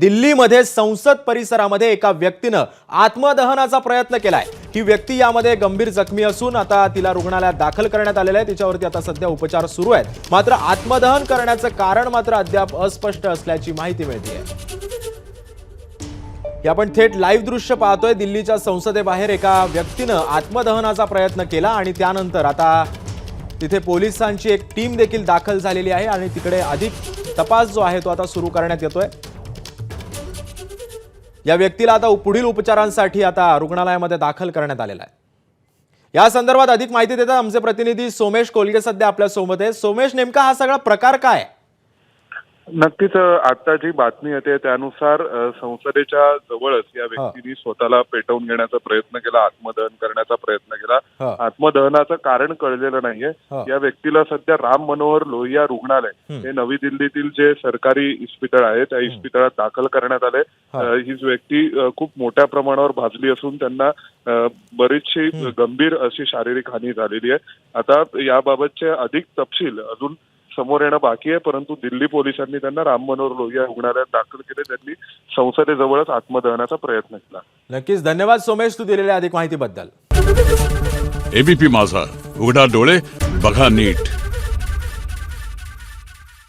दिल्लीमध्ये संसद परिसरामध्ये एका व्यक्तीनं आत्मदहनाचा प्रयत्न केलाय. ही व्यक्ती यामध्ये गंभीर जखमी असून आता तिला रुग्णालयात दाखल करण्यात आलेलं आहे. तिच्यावरती आता सध्या उपचार सुरू आहेत. मात्र आत्मदहन करण्याचं कारण मात्र अद्याप अस्पष्ट असल्याची माहिती मिळते हे आपण थेट लाईव्ह दृश्य पाहतोय. दिल्लीच्या संसदेबाहेर एका व्यक्तीनं आत्मदहनाचा प्रयत्न केला आणि त्यानंतर आता तिथे पोलिसांची एक टीम देखील दाखल झालेली आहे आणि तिकडे अधिक तपास जो आहे तो आता सुरू करण्यात येतोय. या व्यक्तीला आता पुढील उपचारांसाठी आता रुग्णालयामध्ये दाखल करण्यात आलेला आहे या संदर्भात अधिक माहिती देतात आमचे प्रतिनिधी सोमेश कोलगे सध्या आपल्यासोबत आहे सोमेश नेमका हा सगळा प्रकार काय आहे? नक्कीच आता जी बातमी येते त्यानुसार संसदेच्या जवळच या व्यक्तीने स्वतःला पेटवून घेण्याचा प्रयत्न केला आत्मदहन करण्याचा प्रयत्न. केला. आत्मदहनाचं कारण कळलेलं नाहीये. या व्यक्तीला सध्या राम मनोहर लोहिया रुग्णालय हे नवी दिल्लीतील जे सरकारी इस्पितळ आहे त्या इस्पितळात दाखल करण्यात आले. हा. अ, ही व्यक्ती खूप मोठ्या प्रमाणावर भाजली असून त्यांना बरीचशी गंभीर अशी शारीरिक हानी झालेली आहे. आता याबाबतचे अधिक तपशील अजून समोर येणं बाकी आहे परंतु दिल्ली पोलिसांनी त्यांना राम मनोहर लोहिया रुग्णालयात दाखल केले. त्यांनी संसदेजवळच आत्मदहनाचा प्रयत्न केला. नक्कीच. धन्यवाद सोमेश तू दिलेल्या अधिक माहितीबद्दल. एबीपी माझा. उघडा डोळे बघा नीट.